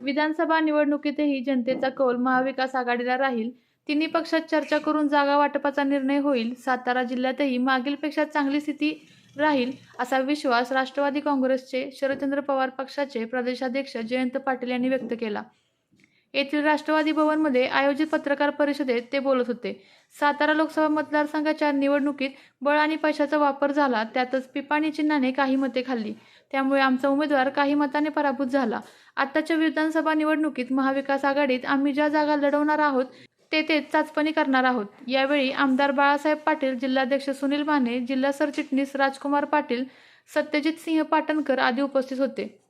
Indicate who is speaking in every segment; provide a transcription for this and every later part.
Speaker 1: विधानसभा निवडणुकीतही जनतेचा कौल महाविकास आघाडीला राहील. तिन्ही पक्षात चर्चा करून जागा वाटपाचा निर्णय होईल. सातारा जिल्ह्यातही मागीलपेक्षा चांगली स्थिती राहील असा विश्वास राष्ट्रवादी काँग्रेसचे शरदचंद्र पवार पक्षाचे प्रदेशाध्यक्ष जयंत पाटील यांनी व्यक्त केला. येथील राष्ट्रवादी भवनमध्ये आयोजित पत्रकार परिषदेत ते बोलत होते. सातारा लोकसभा मतदारसंघाच्या निवडणुकीत बळ आणि पैशाचा वापर झाला त्यातच पिपाणी चिन्हाने काही मते खाल्ली. त्यामुळे आमचा उमेदवार काही मताने पराभूत झाला. आत्ताच्या विधानसभा निवडणुकीत महाविकास आघाडीत आम्ही ज्या जागा लढवणार आहोत ते चाचपणी करणार आहोत. यावेळी आमदार बाळासाहेब पाटील जिल्हाध्यक्ष सुनील माने जिल्हा सरचिटणीस राजकुमार पाटील सत्यजित सिंह पाटणकर आदी उपस्थित होते.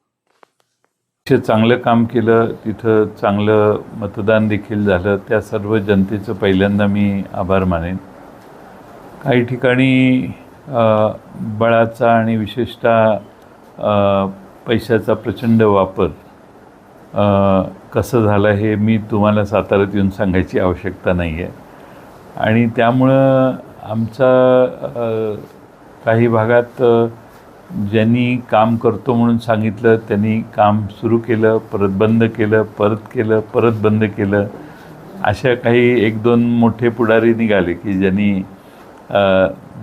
Speaker 2: चांगलं काम केलं तिथं चांगलं मतदान देखील झालं. त्या सर्व जनतेचं पहिल्यांदा मी आभार मानेन. काही ठिकाणी बळाचा आणि विशेषतः पैशाचा प्रचंड वापर कसं झालं हे मी तुम्हाला साताऱ्यात येऊन सांगायची आवश्यकता नाही आहे आणि त्यामुळं आमचा काही भागात ज्यांनी काम करतो म्हणून सांगितलं त्यांनी काम सुरू केलं परत बंद केलं परत केलं परत बंद केलं. अशा काही एक दोन मोठे पुढारी निघाले की ज्यांनी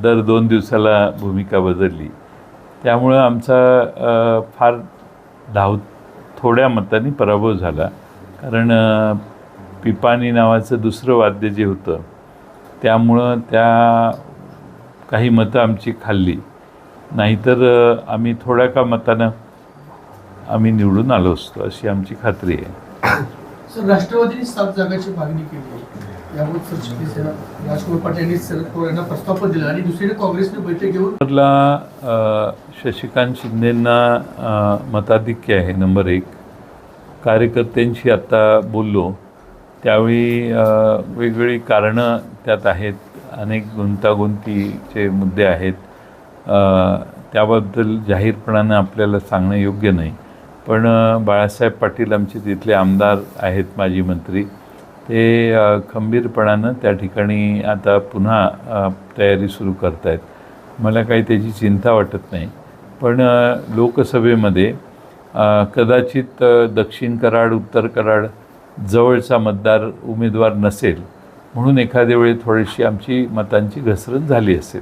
Speaker 2: दर दोन दिवसाला भूमिका बदलली. त्यामुळं आमचा फार धाव थोड्या मतांनी पराभव झाला. कारण पिपानी पिपाणी नावाचं दुसरं वाद्य जे होतं त्यामुळं त्या काही मतं आमची खाल्ली. नाहीतर आम्ही थोड्या का मतानं आम्ही निवडून आलो असतो अशी आमची खात्री आहे.
Speaker 3: सर राष्ट्रवादीने सात जागाची मागणी केली याबाबत सरचिटणीस राजकुमार पाटील यांनी शरद पवार यांना प्रस्ताव पण दिला आणि दुसरीकडे काँग्रेसने बैठक घेऊन
Speaker 2: नंबरला अ, शशिकांत शिंदेंना मताधिक्य आहे नंबर एक. कार्यकर्त्यांशी आता बोललो. त्यावेळी वेगवेगळी कारणं त्यात आहेत. अनेक गुंतागुंतीचे मुद्दे आहेत. त्याबद्दल जाहीरपणानं आपल्याला सांगणं योग्य नाही. पण बाळासाहेब पाटील आमचे तिथले आमदार आहेत माजी मंत्री. ते खंबीरपणानं त्या ठिकाणी आता पुन्हा तयारी सुरू करत आहेत मला काही त्याची चिंता वाटत नाही. पण लोकसभेमध्ये कदाचित दक्षिण कराड उत्तर कराड जवळचा मतदार उमेदवार नसेल म्हणून एखाद्या वेळी थोडीशी आमची मतांची घसरण झाली असेल.